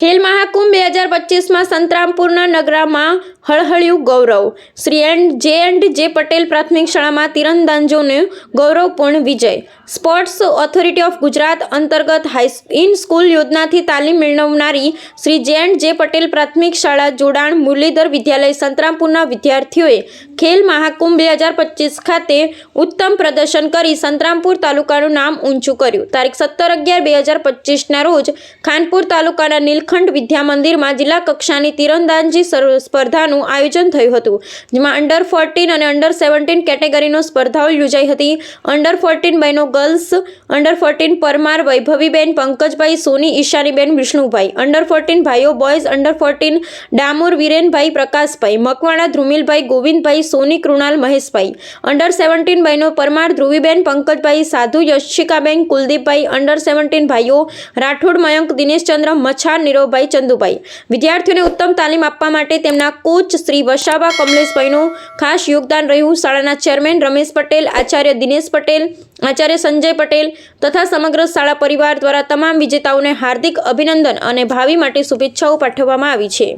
ખેલ મહાકુંભ બે હજાર પચીસમાં સંતરામપુરના નગરામાં હળહળ્યું ગૌરવ. Shri and J and J Patel પ્રાથમિક શાળામાં તીરંદાજોને ગૌરવપૂર્ણ વિજય. સ્પોર્ટ્સ ઓથોરિટી ઓફ ગુજરાત અંતર્ગત હાઈ ઇન સ્કૂલ યોજનાથી તાલીમ મેળવનારી શ્રી જે એન્ડ જે પટેલ પ્રાથમિક શાળા જોડાણ મુરલીધર વિદ્યાલય સંતરામપુરના વિદ્યાર્થીઓએ ખેલ મહાકુંભ બે હજાર પચીસ ખાતે ઉત્તમ પ્રદર્શન કરી સંતરામપુર તાલુકાનું નામ ઊંચું કર્યું. તારીખ સત્તર અગિયાર બે હજાર પચીસના રોજ ખાનપુર તાલુકાના નીલખંડ વિદ્યામંદિરમાં જિલ્લા કક્ષાની તીરંદાજી સર- સ્પર્ધાનું આયોજન થયું હતું, જેમાં અંડર ફોર્ટીન અને અંડર સેવન્ટીન કેટેગરીનો સ્પર્ધાઓ યોજાઈ હતી. અંડર ફોર્ટીન બહેનો girls under fourteen Parmar, વૈભવીબેન, Pankajbhai, Soni, ઈશાનીબેન, Vishnubhai. Under fourteen ભાઈઓ boys under fourteen Damor, વિરેનભાઈ, Prakashbhai. Makwana, Dhrumilbhai, Govindbhai, Soni, Krunal, મહેશભાઈ. અંડર સેવન્ટીન બહેનો પરમાર, ધ્રુવીબેન, પંકજભાઈ, સાધુ, યશિકાબેન, કુલદીપભાઈ. અંડર સેવન્ટીન ભાઈઓ, રાઠોડ, મયંક, દિનેશચંદ્ર, મછાર, નીરવભાઈ, ચંદુભાઈ. વિદ્યાર્થીઓને ઉત્તમ તાલીમ આપવા માટે તેમના કોચ શ્રી વસાવા કમલેશભાઈનું ખાસ યોગદાન રહ્યું. શાળાના ચેરમેન રમેશ પટેલ, આચાર્ય દિનેશ પટેલ, આચાર્ય સંજય પટેલ તથા સમગ્ર શાળા પરિવાર દ્વારા તમામ વિજેતાઓને હાર્દિક અભિનંદન અને ભાવિ માટે શુભેચ્છાઓ પાઠવવામાં આવી છે.